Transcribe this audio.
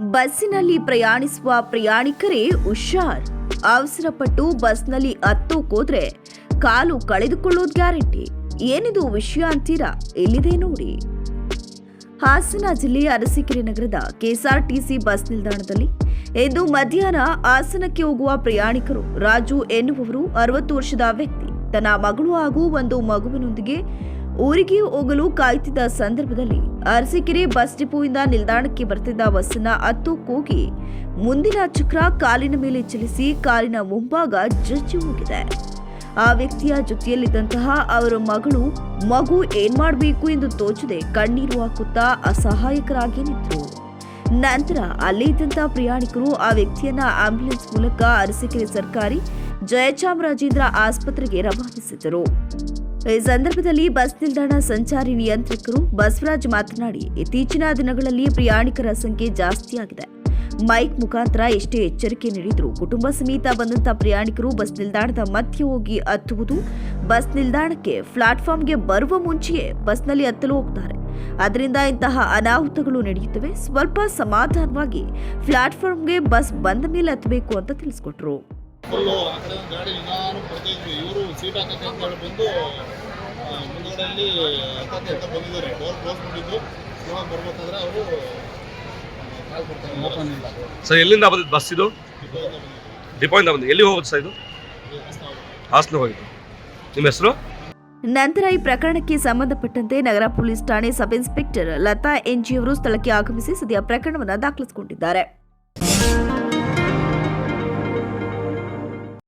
ಬಸ್ಸಿನಲ್ಲಿ ಪ್ರಯಾಣಿಸುವ ಪ್ರಯಾಣಿಕರೇ ಹುಷಾರ್. ಅವಸರಪಟ್ಟು ಬಸ್ನಲ್ಲಿ ಹತ್ತೋಕೋದ್ರೆ ಕಾಲು ಕಳೆದುಕೊಳ್ಳೋದು ಗ್ಯಾರಂಟಿ. ಏನಿದು ವಿಷಯ ಅಂತೀರಾ? ಎಲ್ಲಿದೆ ನೋಡಿ. ಹಾಸನ ಜಿಲ್ಲೆಯ ಅರಸೀಕೆರೆ ನಗರದ ಕೆಎಸ್ಆರ್ಟಿಸಿ ಬಸ್ ನಿಲ್ದಾಣದಲ್ಲಿ ಇಂದು ಮಧ್ಯಾಹ್ನ ಹಾಸನಕ್ಕೆ ಹೋಗುವ ಪ್ರಯಾಣಿಕರು ರಾಜು ಎನ್ನುವವರು ಅರವತ್ತು ವರ್ಷದ ವ್ಯಕ್ತಿ. ತನ್ನ ಮಗಳು ಹಾಗೂ ಒಂದು ಮಗುವಿನೊಂದಿಗೆ ಊರಿಗೆ ಹೋಗಲು ಕಾಯ್ತಿದ್ದ ಸಂದರ್ಭದಲ್ಲಿ ಅರಸೀಕೆರೆ ಬಸ್ ಡಿಪೋಯಿಂದ ನಿಲ್ದಾಣಕ್ಕೆ ಬರ್ತಿದ್ದ ಬಸ್ಸನ್ನ ಕೂಗಿ ಮುಂದಿನ ಚಕ್ರ ಕಾಲಿನ ಮೇಲೆ ಚಲಿಸಿ ಕಾಲಿನ ಮುಂಭಾಗ ಜಜ್ಜಿ ಹೋಗಿದೆ. ಆ ವ್ಯಕ್ತಿಯ ಜೊತೆಯಲ್ಲಿದ್ದಂತಹ ಅವರ ಮಗಳು ಮಗು ಏನ್ ಮಾಡಬೇಕು ಎಂದು ತೋಚದೆ ಕಣ್ಣೀರು ಹಾಕುತ್ತಾ ಅಸಹಾಯಕರಾಗಿ ನಿಂತರು. ನಂತರ ಅಲ್ಲಿ ಇದ್ದಂತಹ ಪ್ರಯಾಣಿಕರು ಆ ವ್ಯಕ್ತಿಯನ್ನ ಆಂಬ್ಯುಲೆನ್ಸ್ ಮೂಲಕ ಅರಸೀಕೆರೆ ಸರ್ಕಾರಿ ಜಯಚಾಮರಾಜೇಂದ್ರ ಆಸ್ಪತ್ರೆಗೆ ರವಾನಿಸಿದರು. ಈ ಸಂದರ್ಭದಲ್ಲಿ ಬಸ್ ನಿಲ್ದಾಣ ಸಂಚಾರಿ ನಿಯಂತ್ರಕರು ಬಸವರಾಜ್ ಮಾತನಾಡಿ, ಇತ್ತೀಚಿನ ದಿನಗಳಲ್ಲಿ ಪ್ರಯಾಣಿಕರ ಸಂಖ್ಯೆ ಜಾಸ್ತಿಯಾಗಿದೆ. ಮೈಕ್ ಮುಖಾಂತರ ಎಷ್ಟೇ ಎಚ್ಚರಿಕೆ ನೀಡಿದ್ರು ಕುಟುಂಬ ಸಮೇತ ಬಂದಂತ ಪ್ರಯಾಣಿಕರು ಬಸ್ ನಿಲ್ದಾಣದ ಮಧ್ಯೆ ಹೋಗಿ ಹತ್ತುವುದು, ಬಸ್ ನಿಲ್ದಾಣಕ್ಕೆ ಪ್ಲಾಟ್ಫಾರ್ಮ್ಗೆ ಬರುವ ಮುಂಚೆಯೇ ಬಸ್ನಲ್ಲಿ ಹತ್ತಲು ಹೋಗ್ತಾರೆ. ಅದರಿಂದ ಇಂತಹ ಅನಾಹುತಗಳು ನಡೆಯುತ್ತವೆ. ಸ್ವಲ್ಪ ಸಮಾಧಾನವಾಗಿ ಪ್ಲಾಟ್ಫಾರ್ಮ್ಗೆ ಬಸ್ ಬಂದ ಮೇಲೆ ಹತ್ತಬೇಕು ಅಂತ ತಿಳಿಸ್ಕೊಟ್ರು. ಇದ್ವಿ ಇವರು ಅಂತ ಬಂದಿದ್ದಾರೆ. ಡೋರ್ ಕ್ಲೋಸ್ ಮಾಡಿದ್ದು ಇವಾಗ ಬರ್ಬೇಕಾದ್ರೆ ಅವರು ಕಾಲ್ ಕೊಡ್ತಾರೆ. ಓಪನ್ ಇಲ್ಲ. ಸರ್ ಎಲ್ಲಿಂದ ಬಂದಿದ್ದು ಬಸ್ ಇದು? ಡಿಪೋಯಿಂದ ಬಂದಿದ್ದು. ಡಿಪೋಯಿಂದ ಬಂದು ಎಲ್ಲಿ ಹೋಗುತ್ತೆ ಸರ್ ಇದು? ಇದು ಹಾಸನ ಹೋಗಿದ್ದು. ನಿಮ್ಮ ಹೆಸರು? ನಂತರ ಈ ಪ್ರಕರಣಕ್ಕೆ ಸಂಬಂಧಪಟ್ಟಂತೆ ನಗರ ಪೊಲೀಸ್ ಠಾಣೆ sub inspector Latha N G ಅವರು ಸ್ಥಳಕ್ಕೆ ಆಗಮಿಸಿ ಸದ್ಯ ಪ್ರಕರಣವನ್ನು ದಾಖಲಿಸಿಕೊಂಡಿದ್ದಾರೆ.